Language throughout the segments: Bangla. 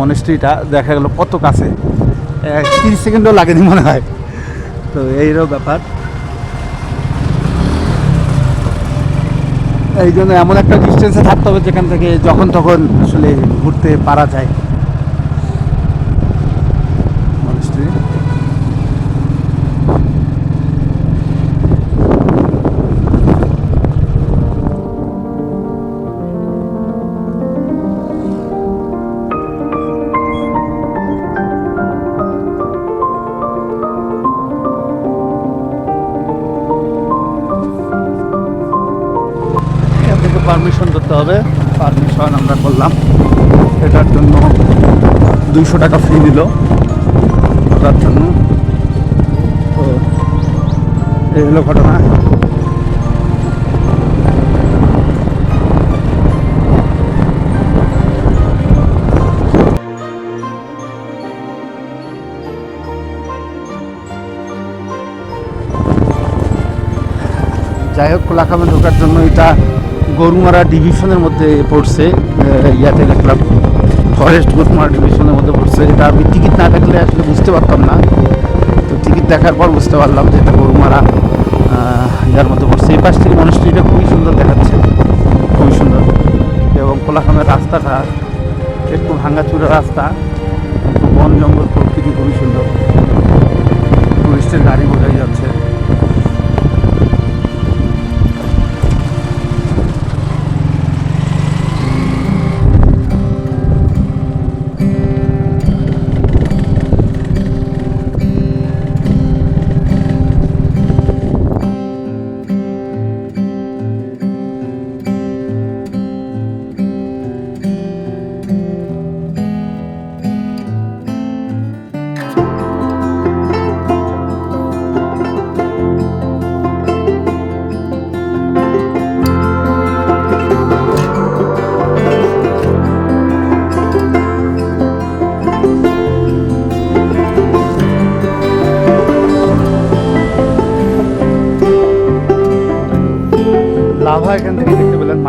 মনেস্ট্রিটা দেখা গেল কত কাছে। তিরিশ সেকেন্ডও লাগেনি মনে হয়। তো এইরও ব্যাপার। এই জন্য এমন একটা ডিস্টেন্সে থাকতে হবে যেখান থেকে যখন তখন আসলে ঘুরতে পারা যায়। আমরা করলাম। এটার জন্য দুইশো টাকা ফি দিল। তার জন্য তো এই হলো ঘটনা। যাই হোক কোলাখামে ঢোকার জন্য এটা গরুমারা ডিভিশনের মধ্যে পড়ছে ইয়াতে দেখলাম ফরেস্ট গরুমারা ডিভিশনের মধ্যে পড়ছে। এটা আমি টিকিট না দেখলে আসলে বুঝতে পারতাম না। তো টিকিট দেখার পর বুঝতে পারলাম যে এটা গরুমারা ইয়ার মধ্যে পড়ছে। এই পাশ থেকে মনস্ট্রিটা খুবই সুন্দর দেখাচ্ছে, খুবই সুন্দর। এবং কোলাখামের রাস্তাটা একটু ভাঙ্গাচুরা রাস্তা কিন্তু বন জঙ্গল প্রকৃতি খুবই সুন্দর। টুরিস্টের গাড়ি বোঝাই যাচ্ছে।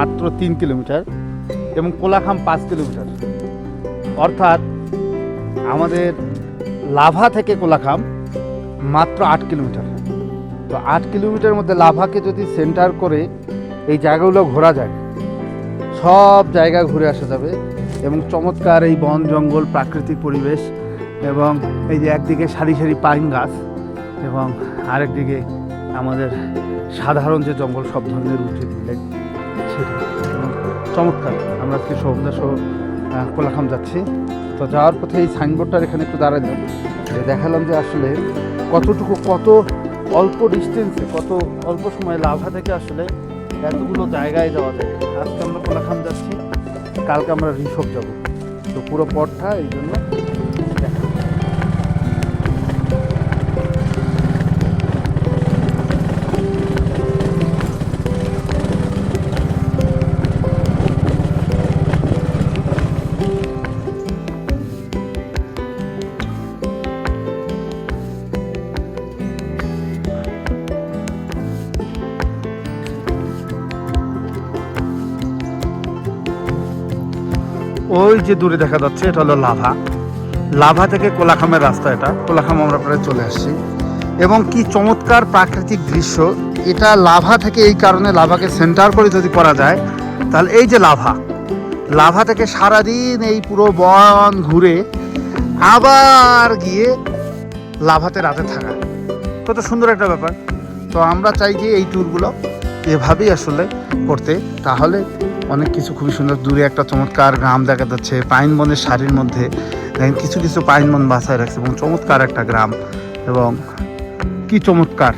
মাত্র তিন কিলোমিটার এবং কোলাখাম পাঁচ কিলোমিটার। অর্থাৎ আমাদের লাভা থেকে কোলাখাম মাত্র আট কিলোমিটার। তো আট কিলোমিটার মধ্যে লাভাকে যদি সেন্টার করে এই জায়গাগুলো ঘোরা যায়, সব জায়গা ঘুরে আসা যাবে এবং চমৎকার এই বন জঙ্গল, প্রাকৃতিক পরিবেশ এবং এই যে একদিকে সারি সারি পাইন গাছ এবং আরেকদিকে আমাদের সাধারণ যে জঙ্গল, সব ধরনের উঠে দিলে চমৎকার। আমরা আজকে সৌন্দা সহ কোলাখাম যাচ্ছি। তো যাওয়ার পথে এই সাইনবোর্ডটার এখানে একটু দাঁড়ালাম যে দেখালাম যে আসলে কতটুকু, কত অল্প ডিস্টেন্সে কত অল্প সময় লাভা থেকে আসলে এতগুলো জায়গায় যাওয়া যায়। আজকে আমরা কোলাখাম যাচ্ছি, কালকে আমরা রিসোর্ট যাব। তো পুরো পথটা এই জন্য ওই যে দূরে দেখা যাচ্ছে, এটা হলো লাভা। লাভা থেকে কোলাখামের রাস্তা এটা। কোলাখাম আমরা প্রায় চলে আসছি। এবং কি চমৎকার প্রাকৃতিক দৃশ্য। এটা লাভা থেকে এই কারণে লাভাকে সেন্টার করে যদি করা যায়, তাহলে এই যে লাভা। লাভা থেকে সারাদিন এই পুরো বন ঘুরে আবার গিয়ে লাভাতে রাতে থাকা। কত সুন্দর একটা ব্যাপার। তো আমরা চাই যে এই ট্যুরগুলো এভাবেই আসলে করতে। তাহলে অনেক কিছু খুবই সুন্দর। দূরে একটা চমৎকার গ্রাম দেখা যাচ্ছে পাইন বনের সারির মধ্যে। দেখেন, কিছু কিছু পাইন বন বাসায় রাখছে, এবং চমৎকার একটা গ্রাম। এবং কি চমৎকার।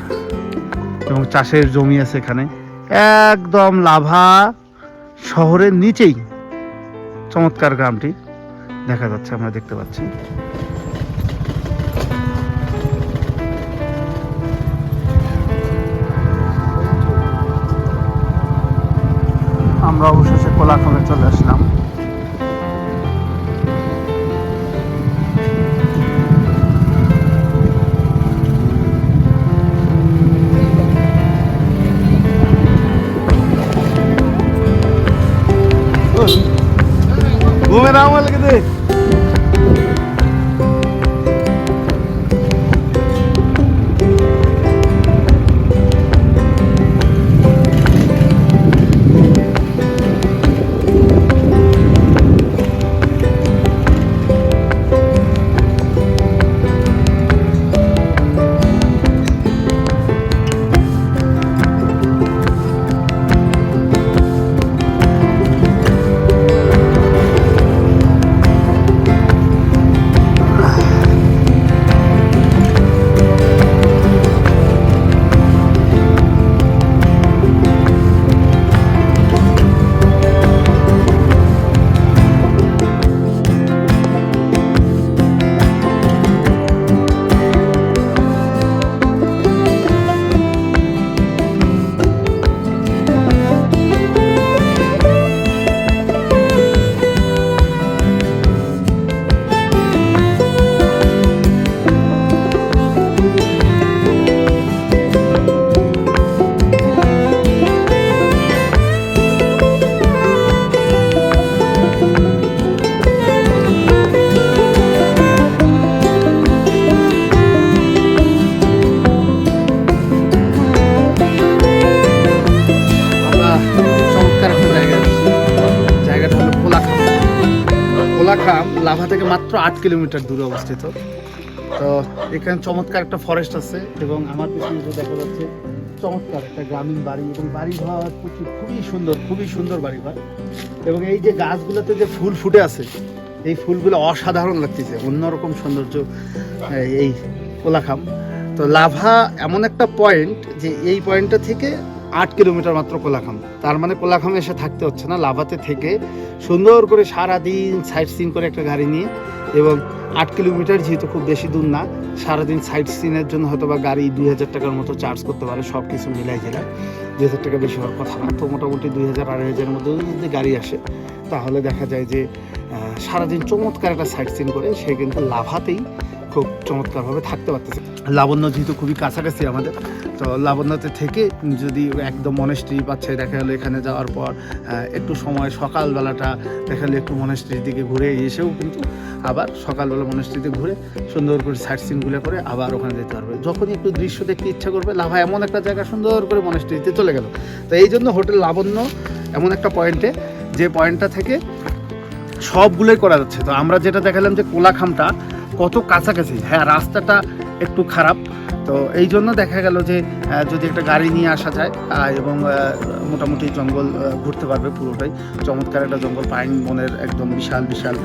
এবং চাষের জমি আছে এখানে। একদম লাভা শহরের নিচেই চমৎকার গ্রামটি দেখা যাচ্ছে, আমরা দেখতে পাচ্ছি। আমরা অবশেষে কোলাখামে চলে আসলাম। ঘুমের নাম লাগে দে। লাভা থেকে মাত্র আট কিলোমিটার দূরে অবস্থিত। তো এখানে চমৎকার একটা ফরেস্ট আছে এবং আমার পিছনে যে দেখা যাচ্ছে, চমৎকার একটা গ্রামীণ বাড়ি এবং বাড়িঘর প্রচুর খুবই সুন্দর খুবই সুন্দর বাড়িঘর। এবং এই যে গাছগুলোতে যে ফুল ফুটে আছে, এই ফুলগুলো অসাধারণ লাগতেছে, অন্যরকম সৌন্দর্য, এই কোলাখাম। তো লাভা এমন একটা পয়েন্ট যে এই পয়েন্টটা থেকে আট কিলোমিটার মাত্র কোলাখাম। তার মানে কোলাখামে এসে থাকতে হচ্ছে না, লাভাতে থেকে সুন্দর করে সারা দিন সাইট সিন করে একটা গাড়ি নিয়ে এবং আট কিলোমিটার যেহেতু খুব বেশি দূর না, সারাদিন সাইট সিনের জন্য হয়তো বা গাড়ি দুই হাজার টাকার মতো চার্জ করতে পারে, সব কিছু মিলাই জেলায় দুই হাজার টাকা বেশি হওয়ার কথা না, তো মোটামুটি দুই হাজার, আড়াই হাজারের মধ্যে যদি গাড়ি আসে, তাহলে দেখা যায় যে সারাদিন চমৎকার একটা সাইট সিন করে, সে কিন্তু লাভাতেই খুব চমৎকারভাবে থাকতে পারতেছে। লাবণ্য যেহেতু খুবই কাছাকাছি আমাদের, তো লাবণ্যতে থেকে যদি একদম মনেস্ট্রি পাচ্ছে, দেখা গেলো এখানে যাওয়ার পর একটু সময়, সকালবেলাটা দেখা গেলো একটু মনেস্ট্রির দিকে ঘুরে এসেও কিন্তু আবার সকালবেলা মনেস্ট্রিতে ঘুরে সুন্দর করে সাইট সিনগুলো করে আবার ওখানে যেতে পারবে। যখনই একটু দৃশ্য দেখতে ইচ্ছা করবে, লাভা এমন একটা জায়গা সুন্দর করে মনেস্ট্রিতে চলে গেল। তো এই জন্য হোটেল লাবণ্য এমন একটা পয়েন্টে যে পয়েন্টটা থেকে সবগুলোই করা যাচ্ছে। তো আমরা যেটা দেখালাম যে কোলাখামটা কত কাছাকাছি। হ্যাঁ রাস্তাটা একটু খারাপ। তো এই জন্য দেখা গেল যে যদি একটা গাড়ি নিয়ে আসা যায় এবং মোটামুটি জঙ্গল ঘুরতে পারবে পুরোটাই। চমৎকার একটা জঙ্গল, পাইন বনের একদম বিশাল বিশাল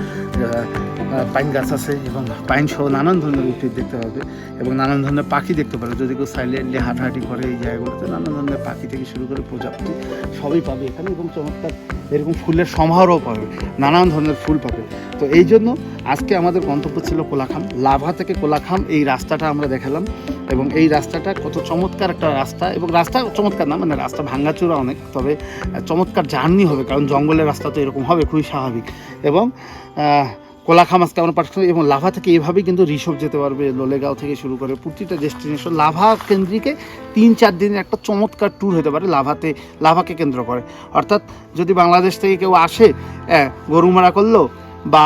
পাইন গাছ আছে এবং পাইন সহ নানান ধরনের উদ্ভিদ দেখতে পাবে এবং নানান ধরনের পাখি দেখতে পাবে। যদি কেউ সাইলেন্টলি হাঁটাহাঁটি করে এই জায়গাগুলোতে, নানান ধরনের পাখি থেকে শুরু করে প্রজাপতি সবই পাবে এখানে এবং চমৎকার এরকম ফুলের সমারোহ পাবে, নানান ধরনের ফুল পাবে। তো এই জন্য আজকে আমাদের গন্তব্য ছিল কোলাখাম। লাভা থেকে কোলাখাম, এই রাস্তাটা আমরা দেখালাম। এবং এই রাস্তাটা কত চমৎকার একটা রাস্তা। এবং রাস্তা চমৎকার না মানে রাস্তা ভাঙ্গাচোরা অনেক, তবে চমৎকার জার্নি হবে, কারণ জঙ্গলের রাস্তা তো এরকম হবে, খুবই স্বাভাবিক। এবং কোলাখাম আজকে আমরা পাঠাচ্ছি এবং লাভা থেকে এভাবেই কিন্তু ঋষভ যেতে পারবে, লোলেগাঁও থেকে শুরু করে প্রতিটা ডেস্টিনেশন লাভা কেন্দ্রিকে তিন চার দিনের একটা চমৎকার ট্যুর হতে পারে লাভাতে, লাভাকে কেন্দ্র করে। অর্থাৎ যদি বাংলাদেশ থেকে কেউ আসে গরু গরুমারা করল বা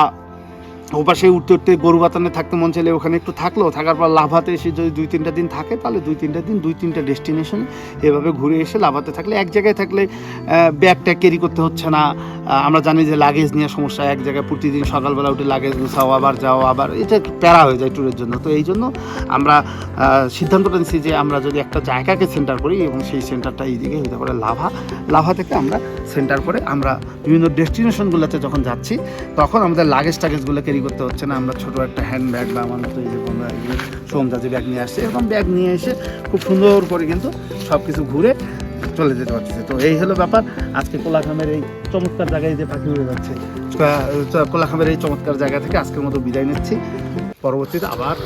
ওপাশে উঠতে উঠতে গরু বাতানে থাকতে মন চাইলে ওখানে একটু থাকল, থাকার পর লাভাতে এসে যদি দুই তিনটা দিন থাকে, তাহলে দুই তিনটা দিন, দুই তিনটা ডেস্টিনেশনে এভাবে ঘুরে এসে লাভাতে থাকলে এক জায়গায় থাকলে ব্যাগ ট্যাগ ক্যারি করতে হচ্ছে না। আমরা জানি যে লাগেজ নিয়ে সমস্যা, এক জায়গায় প্রতিদিন সকালবেলা উঠে লাগেজ গুছাও, আবার যাও, আবার এটা প্যারা হয়ে যায় ট্যুরের জন্য। তো এই জন্য আমরা সিদ্ধান্তটা নিচ্ছি যে আমরা যদি একটা জায়গাকে সেন্টার করি এবং সেই সেন্টারটা এইদিকে হতে পারে লাভা। লাভা থেকে আমরা সেন্টার করে আমরা বিভিন্ন ডেস্টিনেশনগুলোতে যখন যাচ্ছি, তখন আমাদের লাগেজ টাগেজগুলো ক্যারি করতে হচ্ছে না, আমরা ছোটো একটা হ্যান্ডব্যাগ বা আমার মতো এই যে আমরা সোমদা যে ব্যাগ নিয়ে আসছে। এরকম ব্যাগ নিয়ে এসে খুব সুন্দর করে কিন্তু সব কিছু ঘুরে চলে যেতে পারছে তো এই হলো ব্যাপার। আজকে কোলাখামের এই চমৎকার জায়গায় যে পাখি উড়ে যাচ্ছে কোলাখামের এই চমৎকার জায়গা থেকে আজকের মতো বিদায় নিচ্ছি। পরবর্তীতে আবার